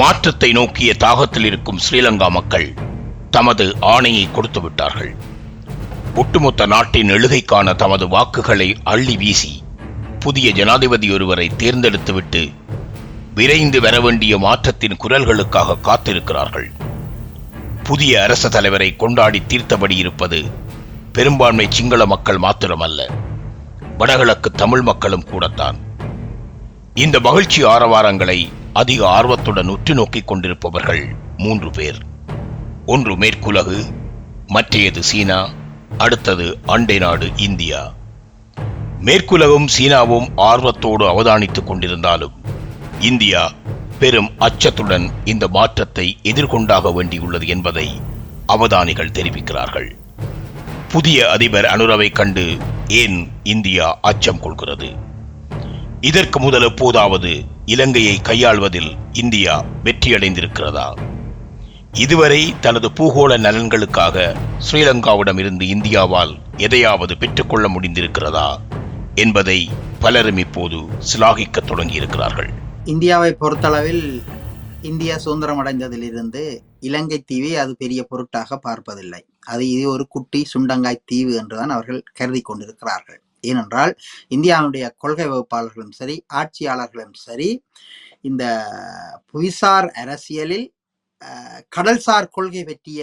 மாற்றத்தை நோக்கிய தாகத்தில் இருக்கும் ஸ்ரீலங்கா மக்கள் தமது ஆணையை கொடுத்து விட்டார்கள். ஒட்டுமொத்த நாட்டின் எழுகைக்கான தமது வாக்குகளை அள்ளி வீசி புதிய ஜனாதிபதி ஒருவரை தேர்ந்தெடுத்துவிட்டு விரைந்து வர வேண்டிய மாற்றத்தின் குரல்களுக்காக காத்திருக்கிறார்கள். புதிய அரச தலைவரை கொண்டாடி தீர்த்தபடி இருப்பது பெரும்பான்மை சிங்கள மக்கள் மாத்திரமல்ல வடகிழக்கு தமிழ் மக்களும் கூடத்தான். இந்த மகிழ்ச்சி ஆரவாரங்களை அதிக ஆர்வத்துடன் உற்று நோக்கிக் கொண்டிருப்பவர்கள் மூன்று பேர். ஒன்று மேற்குலகு மற்றையது சீனா அடுத்தது அண்டை நாடு இந்தியா. மேற்குலகும் சீனாவும் ஆர்வத்தோடு அவதானித்துக் கொண்டிருந்தாலும் இந்தியா பெரும் அச்சத்துடன் இந்த மாற்றத்தை எதிர்கொண்டாக வேண்டியுள்ளது என்பதை அவதானிகள் தெரிவிக்கிறார்கள். புதிய அதிபர் அனுரவை கண்டு ஏன் இந்தியா அச்சம் கொள்கிறது? இதற்கு முதல் எப்போதாவது இலங்கையை கையாள்வதில் இந்தியா வெற்றியடைந்திருக்கிறதா? இதுவரை தனது பூகோள நலன்களுக்காக ஸ்ரீலங்காவிடம் இருந்து இந்தியாவால் எதையாவது பெற்றுக்கொள்ள முடிந்திருக்கிறதா என்பதை பலரும் இப்போது சிலாகிக்கத் தொடங்கியிருக்கிறார்கள். இந்தியாவை பொறுத்தளவில் இந்தியா சுதந்திரம் அடைந்ததிலிருந்து இலங்கை தீவை அது பெரிய பொருட்டாக பார்ப்பதில்லை. அது இது ஒரு குட்டி சுண்டங்காய் தீவு என்றுதான் அவர்கள் கருதி கொண்டிருக்கிறார்கள். ஏனென்றால் இந்தியாவுடைய கொள்கை வகுப்பாளர்களும் சரி ஆட்சியாளர்களும் சரி இந்த புவிசார் அரசியலில் கடல்சார் கொள்கை பற்றிய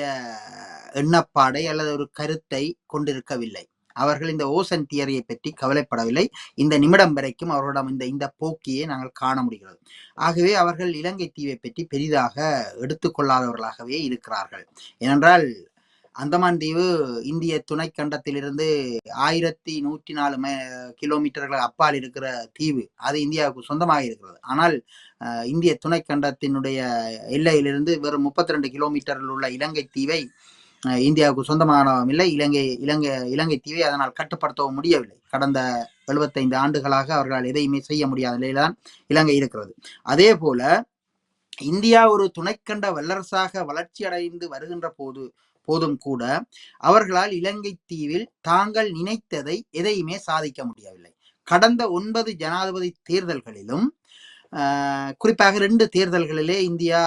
எண்ணப்பாடை அல்லது ஒரு கருத்தை கொண்டிருக்கவில்லை. அவர்கள் இந்த ஓசன் தியரியை பற்றி கவலைப்படவில்லை. இந்த நிமிடம் வரைக்கும் அவர்களிடம் இந்த இந்த போக்கியை நாங்கள் காண முடிகிறது. ஆகவே அவர்கள் இலங்கை தீவை பற்றி பெரிதாக எடுத்துக்கொள்ளாதவர்களாகவே இருக்கிறார்கள். ஏனென்றால் அந்தமான் தீவு இந்திய துணைக்கண்டத்திலிருந்து ஆயிரத்தி நூற்றி நாலு மே கிலோமீட்டர்கள் அப்பால் இருக்கிற தீவு. அது இந்தியாவுக்கு சொந்தமாக இருக்கிறது. ஆனால் இந்திய துணைக்கண்டத்தினுடைய எல்லையிலிருந்து வெறும் முப்பத்தி ரெண்டு கிலோமீட்டரில் உள்ள இலங்கை தீவை இந்தியாவுக்கு சொந்தமானவும் இல்லை. இலங்கை இலங்கை இலங்கை தீவை அதனால் கட்டுப்படுத்தவும் முடியவில்லை. கடந்த எழுபத்தைந்து ஆண்டுகளாக அவர்களால் எதையுமே செய்ய முடியாத நிலையில்தான் இலங்கை இருக்கிறது. அதே போல இந்தியா ஒரு துணைக்கண்ட வல்லரசாக வளர்ச்சி அடைந்து வருகின்ற போது போதும் கூட அவர்களால் இலங்கை தீவில் தாங்கள் நினைத்ததை எதையுமே சாதிக்க முடியவில்லை. கடந்த ஒன்பது ஜனாதிபதி தேர்தல்களிலும் ஆஹ், குறிப்பாக ரெண்டு தேர்தல்களிலே இந்தியா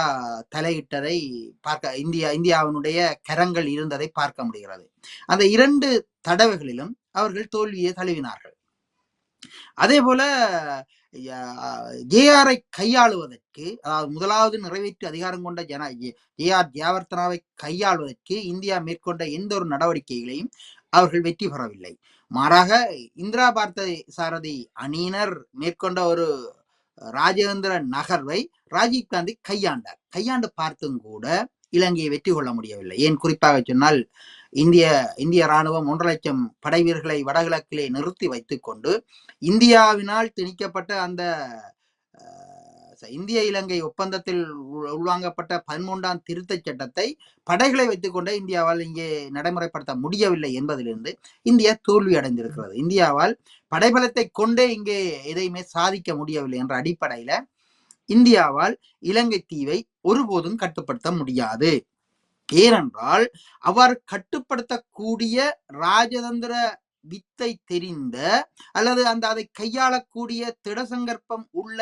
தலையிட்டதை பார்க்க இந்தியா இந்தியாவினுடைய கரங்கள் இருந்ததை பார்க்க முடிகிறது. அந்த இரண்டு தடவைகளிலும் அவர்கள் தோல்வியை தழுவினார்கள். அதே போல ஜேஆரை கையாளுவதற்கு அதாவது முதலாவது நிறைவேற்று அதிகாரம் கொண்ட ஜன ஜேஆர் ஜியாவர்த்தனாவை கையாளுவதற்கு இந்தியா மேற்கொண்ட எந்த ஒரு நடவடிக்கைகளையும் அவர்கள் வெற்றி பெறவில்லை. மாறாக இந்திரா பார்த்த சாரதி அணியினர் மேற்கொண்ட ஒரு ராஜேந்திர நகர்வை ராஜீவ் காந்தி கையாண்டார். கையாண்டு பார்த்தும் கூட இலங்கையை வெற்றி கொள்ள முடியவில்லை. ஏன்? குறிப்பாக சொன்னால் இந்திய இந்திய ராணுவம் ஒன்றரை லட்சம் படை வீரர்களை வடகிழக்கிலே நிறுத்தி வைத்துக்கொண்டு இந்தியாவினால் திணிக்கப்பட்ட அந்த இந்திய இலங்கை ஒப்பந்தத்தில் உள்- உள்வாங்கப்பட்ட பதிமூன்றாம் திருத்தச் சட்டத்தை படைகளை வைத்துக்கொண்டே இந்தியாவால் இங்கே நடைமுறைப்படுத்த முடியவில்லை என்பதிலிருந்து இந்தியா தோல்வி அடைந்திருக்கிறது. இந்தியாவால் படைபலத்தை கொண்டே இங்கே எதையுமே சாதிக்க முடியவில்லை என்ற அடிப்படையில இந்தியாவால் இலங்கை தீவை ஒருபோதும் கட்டுப்படுத்த முடியாது. ஏனென்றால் அவர் கட்டுப்படுத்தக்கூடிய ராஜதந்திர வித்தை தெரிந்த அல்லது அந்த அதை கையாளக்கூடிய திடசங்கற்பம் உள்ள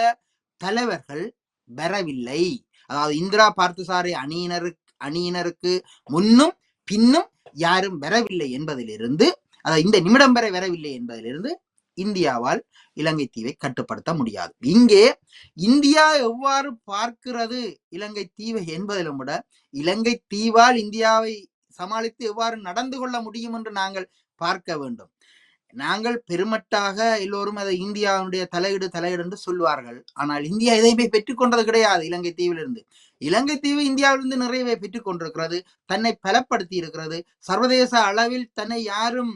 தலைவர்கள் வரவில்லை. அதாவது இந்திரா பார்த்துசாரி அணியினருக்கு அணியினருக்கு முன்னும் பின்னும் யாரும் வரவில்லை என்பதிலிருந்து அதாவது இந்த நிமிடம் வரை வரவில்லை என்பதிலிருந்து இந்தியாவால் இலங்கை தீவை கட்டுப்படுத்த முடியாது. இங்கே இந்தியா எவ்வாறு பார்க்கிறது இலங்கை தீவை என்பதிலும் விட இலங்கை தீவால் இந்தியாவை சமாளித்து எவ்வாறு நடந்து கொள்ள முடியும் என்று நாங்கள் பார்க்க வேண்டும். நாங்கள் பெருமட்டாக எல்லோரும் அதை இந்தியாவுடைய தலையீடு தலையீடு என்று சொல்வார்கள். ஆனால் இந்தியா எதையுமே பெற்றுக்கொண்டது கிடையாது இலங்கை தீவிலிருந்து. இலங்கை தீவு இந்தியாவிலிருந்து நிறையவே பெற்றுக்கொண்டிருக்கிறது தன்னை பலப்படுத்தி இருக்கிறது சர்வதேச அளவில் தன்னை யாரும்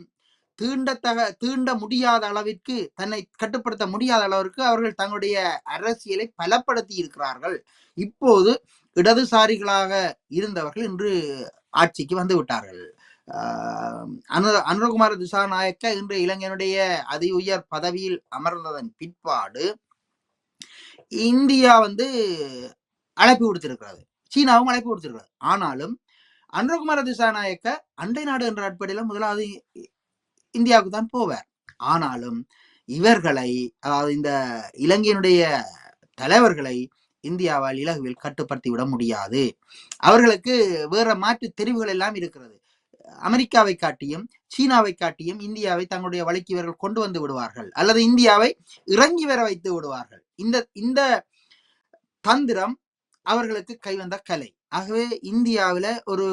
தீண்டத்தக தீண்ட முடியாத அளவிற்கு தன்னை கட்டுப்படுத்த முடியாத அளவிற்கு அவர்கள் தங்களுடைய அரசியலை பலப்படுத்தி இருக்கிறார்கள். இப்போது இடதுசாரிகளாக இருந்தவர்கள் இன்று ஆட்சிக்கு வந்து விட்டார்கள். ஆஹ் அனு அனுரகுமார திசாநாயக்க இன்று இளைஞனுடைய அதி உயர் பதவியில் அமர்ந்ததன் பிற்பாடு இந்தியா வந்து அழைப்பு கொடுத்திருக்கிறது சீனாவும் அழைப்பு கொடுத்திருக்கிறது ஆனாலும் அனுரகுமார திசாநாயக்க அண்டை நாடு என்ற அடிப்படையில் முதலாவது இந்தியாவுக்கு தான் போவார். ஆனாலும் இவர்களை அதாவது இந்த இலங்கையினுடைய தலைவர்களை இந்தியாவால் இலகுவில் கட்டுப்படுத்தி விட முடியாது. அவர்களுக்கு வேற மாற்று தெரிவுகள் எல்லாம் இருக்கிறது. அமெரிக்காவை காட்டியும் சீனாவை காட்டியும் இந்தியாவை தங்களுடைய வழிக்கு இவர்கள் கொண்டு வந்து விடுவார்கள். அல்லது இந்தியாவை இறங்கி வர வைத்து விடுவார்கள். இந்த இந்த தந்திரம் அவர்களுக்கு கைவந்த கலை. ஆகவே இந்தியாவில் ஒரு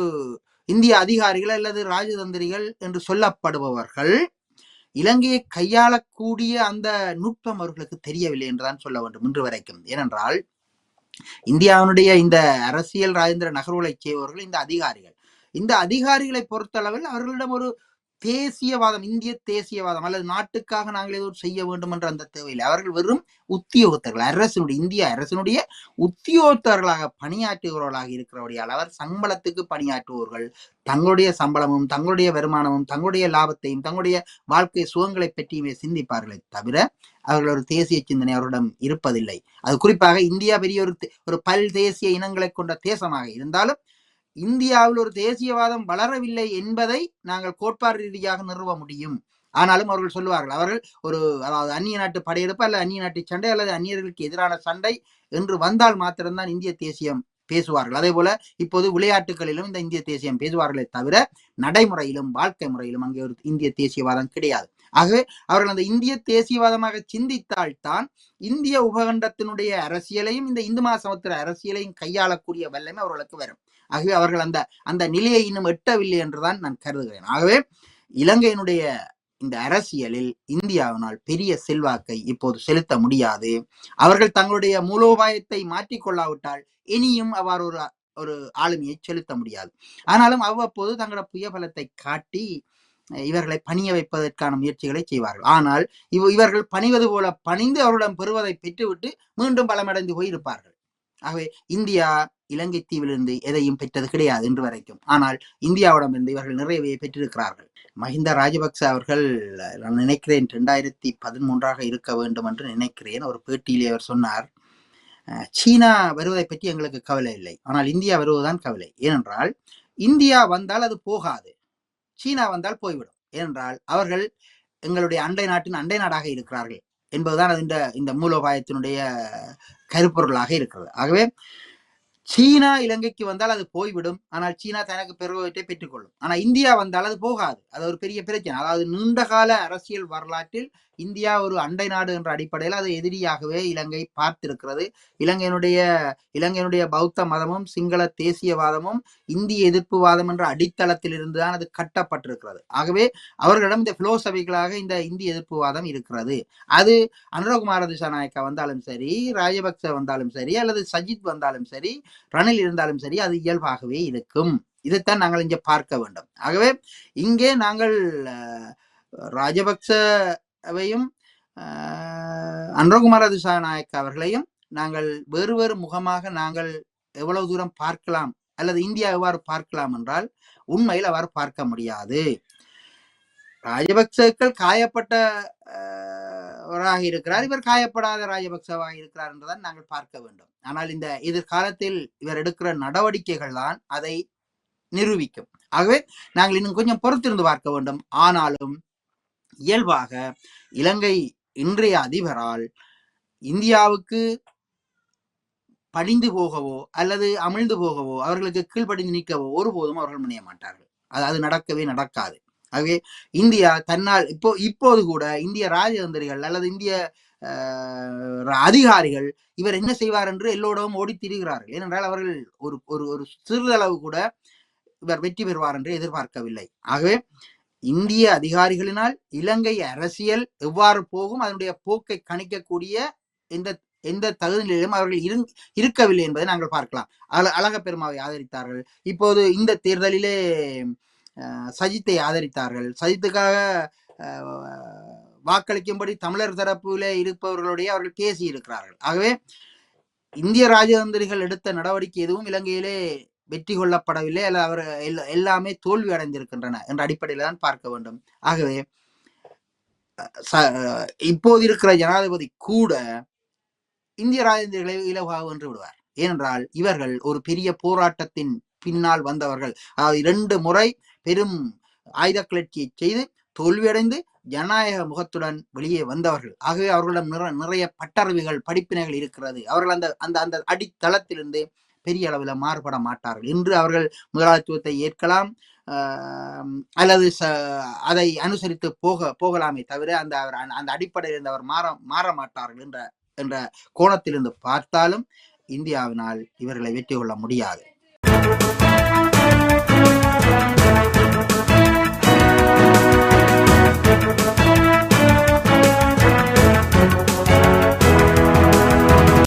இந்திய அதிகாரிகள் அல்லது ராஜதந்திரிகள் என்று சொல்லப்படுபவர்கள் இலங்கையை கையாளக்கூடிய அந்த நுட்பம் அவர்களுக்கு தெரியவில்லை என்றுதான் சொல்ல வேண்டும் இன்று வரைக்கும். ஏனென்றால் இந்தியாவினுடைய இந்த அரசியல் ராஜேந்திர நகர்வுகளை செய்பவர்கள் இந்த அதிகாரிகள். இந்த அதிகாரிகளை பொறுத்தளவில் அவர்களிடம் ஒரு தேசியவாதம் இந்திய தேசியவாதம் அல்லது நாட்டுக்காக நாங்கள் ஏதோ செய்ய வேண்டும் என்ற அந்த தேவையில்லை. அவர்கள் வெறும் உத்தியோகத்தர்கள். அரசினுடைய இந்திய அரசினுடைய உத்தியோகத்தர்களாக பணியாற்றுகிறவர்களாக இருக்கிறபடியால் அவர் சம்பளத்துக்கு பணியாற்றுபவர்கள். தங்களுடைய சம்பளமும் தங்களுடைய வருமானமும் தங்களுடைய லாபத்தையும் தங்களுடைய வாழ்க்கை சுகங்களை பற்றியுமே சிந்திப்பார்களே தவிர அவர்கள் ஒரு தேசிய சிந்தனை அவரிடம் இருப்பதில்லை. அது குறிப்பாக இந்தியா பெரிய ஒரு தே- ஒரு பல் தேசிய இனங்களை கொண்ட தேசமாக இருந்தாலும் இந்தியாவில் ஒரு தேசியவாதம் வளரவில்லை என்பதை நாங்கள் கோட்பாடு ரீதியாக நிறுவ முடியும். ஆனாலும் அவர்கள் சொல்லுவார்கள் அவர்கள் ஒரு அதாவது அந்நிய நாட்டு படையெடுப்பு அல்லது அந்நிய நாட்டு சண்டை அல்லது அந்நியர்களுக்கு எதிரான சண்டை என்று வந்தால் மாத்திரம்தான் இந்திய தேசியம் பேசுவார்கள். அதே போல இப்போது விளையாட்டுகளிலும் இந்த இந்திய தேசியம் பேசுவார்களே தவிர நடைமுறையிலும் வாழ்க்கை முறையிலும் அங்கே ஒரு இந்திய தேசியவாதம் கிடையாது. ஆகவே அவர்கள் அந்த இந்திய தேசியவாதமாக சிந்தித்தால்தான் இந்திய உபகண்டத்தினுடைய அரசியலையும் இந்த இந்து மகாசமுத்திர அரசியலையும் கையாளக்கூடிய வல்லமை அவர்களுக்கு வரும். ஆகவே அவர்கள் அந்த அந்த நிலையை இன்னும் எட்டவில்லை என்றுதான் நான் கருதுகிறேன். ஆகவே இலங்கையினுடைய இந்த அரசியலில் இந்தியாவினால் பெரிய செல்வாக்கை இப்போது செலுத்த முடியாது. அவர்கள் தங்களுடைய மூலோபாயத்தை மாற்றிக்கொள்ளாவிட்டால் இனியும் அவ்வாறு ஒரு ஒரு ஆளுமையை செலுத்த முடியாது. ஆனாலும் அவ்வப்போது தங்களோட புயபலத்தை காட்டி இவர்களை பணிய வைப்பதற்கான முயற்சிகளை செய்வார்கள். ஆனால் இவ் இவர்கள் பணிவது போல பணிந்து அவர்களிடம் பெறுவதை பெற்றுவிட்டு மீண்டும் பலமடைந்து போய் இருப்பார்கள் ஆகவே இந்தியா இலங்கை தீவிலிருந்து எதையும் பெற்றது கிடையாது இன்று வரைக்கும். ஆனால் இந்தியாவிடம் இருந்து இவர்கள் நிறையவே பெற்றிருக்கிறார்கள். மஹிந்த ராஜபக்ச அவர்கள் நான் நினைக்கிறேன் ரெண்டாயிரத்தி பதிமூன்றாக இருக்க வேண்டும் என்று நினைக்கிறேன். ஒரு பேட்டியிலே அவர் சொன்னார் அஹ், சீனா வருவதை பற்றி எங்களுக்கு கவலை இல்லை. ஆனால் இந்தியா வருவதுதான் கவலை. ஏனென்றால் இந்தியா வந்தால் அது போகாது. சீனா வந்தால் போய்விடும். ஏனென்றால் அவர்கள் எங்களுடைய அண்டை நாட்டின் அண்டை நாடாக இருக்கிறார்கள் என்பதுதான் அது இந்த இந்த மூலோபாயத்தினுடைய கருப்பொருளாக இருக்கிறது. ஆகவே சீனா இலங்கைக்கு வந்தால் அது போய்விடும். ஆனால் சீனா தனக்கு பெருவற்றை பெற்றுக்கொள்ளும். ஆனால் இந்தியா வந்தால் அது போகாது. அது ஒரு பெரிய பிரச்சனை. அதாவது நீண்டகால அரசியல் வரலாற்றில் இந்தியா ஒரு அண்டை நாடு என்ற அடிப்படையில் அது எதிரியாகவே இலங்கை பார்த்திருக்கிறது. இலங்கையினுடைய இலங்கையினுடைய பௌத்த மதமும் சிங்கள தேசியவாதமும் இந்திய எதிர்ப்புவாதம் என்ற அடித்தளத்தில் இருந்துதான் அது கட்டப்பட்டிருக்கிறது. ஆகவே அவர்களிடம் இந்த பிலோசபிகளாக இந்த இந்திய எதிர்ப்புவாதம் இருக்கிறது. அது அனுரகுமார திசாநாயக்கா வந்தாலும் சரி ராஜபக்ச வந்தாலும் சரி அல்லது சஜித் வந்தாலும் சரி ரணில் இருந்தாலும் சரி அது இயல்பாகவே இருக்கும். இதைத்தான் நாங்கள் இங்கே பார்க்க வேண்டும். ஆகவே இங்கே நாங்கள் ராஜபக்சவையும் அன்ரகுமார திசாநாயக் அவர்களையும் நாங்கள் வேறு வேறு முகமாக நாங்கள் எவ்வளவு தூரம் பார்க்கலாம் அல்லது இந்தியா எவ்வாறு பார்க்கலாம் என்றால் உண்மையில் அவ்வாறு பார்க்க முடியாது. ராஜபக்சக்கள் காயப்பட்ட ராக இருக்கிறார். இவர் காயப்படாத ராஜபக்சவாக இருக்கிறார் என்றுதான் நாங்கள் பார்க்க வேண்டும். ஆனால் இந்த எதிர்காலத்தில் இவர் எடுக்கிற நடவடிக்கைகள் தான் அதை நிரூபிக்கும். ஆகவே நாங்கள் இன்னும் கொஞ்சம் பொறுத்திருந்து பார்க்க வேண்டும். ஆனாலும் இயல்பாக இலங்கை இன்றைய அதிபரால் இந்தியாவுக்கு படிந்து போகவோ அல்லது அமிழ்ந்து போகவோ அவர்களுக்கு கீழ்ப்படிந்து நிற்கவோ ஒருபோதும் அவர்கள் முனைய மாட்டார்கள். அது அது நடக்கவே நடக்காது. ஆகவே இந்தியா தன்னால் இப்போ இப்போது கூட இந்திய ராஜதந்திரிகள் அல்லது இந்திய அதிகாரிகள் இவர் என்ன செய்வார் என்று எல்லோடவும் ஓடி திரிகிறார்கள். ஏனென்றால் அவர்கள் ஒரு ஒரு ஒரு சிறிதளவு கூட இவர் வெற்றி பெறுவார் என்று எதிர்பார்க்கவில்லை. ஆகவே இந்திய அதிகாரிகளினால் இலங்கை அரசியல் எவ்வாறு போகும் அதனுடைய போக்கை கணிக்கக்கூடிய எந்த எந்த தகுதியிலும் அவர்கள் இரு இருக்கவில்லை என்பதை நாங்கள் பார்க்கலாம். அல அழக பெருமாவை ஆதரித்தார்கள். இப்போது இந்த தேர்தலிலே அஹ், சஜித்தை ஆதரித்தார்கள். சஜித்துக்காக வாக்களிக்கும்படி தமிழர் தரப்பிலே இருப்பவர்களுடைய அவர்கள் பேசி இருக்கிறார்கள் ஆகவே இந்திய ராஜதந்திரிகள் எடுத்த நடவடிக்கை எதுவும் இலங்கையிலே வெற்றி கொள்ளப்படவில்லை. அல்ல அவர் எல்லாமே தோல்வி அடைந்திருக்கின்றன என்ற அடிப்படையில் தான் பார்க்க வேண்டும். ஆகவே ச- இப்போது இருக்கிற ஜனாதிபதி கூட இந்திய ராஜதந்திரிகளை இலவாக வென்று விடுவார். ஏனென்றால் இவர்கள் ஒரு பெரிய போராட்டத்தின் பின்னால் வந்தவர்கள். அதாவது இரண்டு முறை பெரும் ஆயுத கிளர்ச்சியை செய்து தோல்வியடைந்து ஜனநாயக முகத்துடன் வெளியே வந்தவர்கள். ஆகவே அவர்களிடம் நிற- நிறைய பட்டறிவுகள் படிப்பினைகள் இருக்கிறது. அவர்கள் அந்த அந்த அந்த அடித்தளத்திலிருந்து பெரிய அளவில் மாறுபட மாட்டார்கள். இன்று அவர்கள் முதலாளித்துவத்தை ஏற்கலாம். அல்லது ச- அதை அனுசரித்து போக போகலாமே தவிர அந்த அவர் அந்த- அந்த அடிப்படையில் இருந்து அவர் மாற மாற மாட்டார்கள் என்ற என்ற கோணத்திலிருந்து பார்த்தாலும் இந்தியாவினால் இவர்களை வெற்றி கொள்ள முடியாது. Thank you.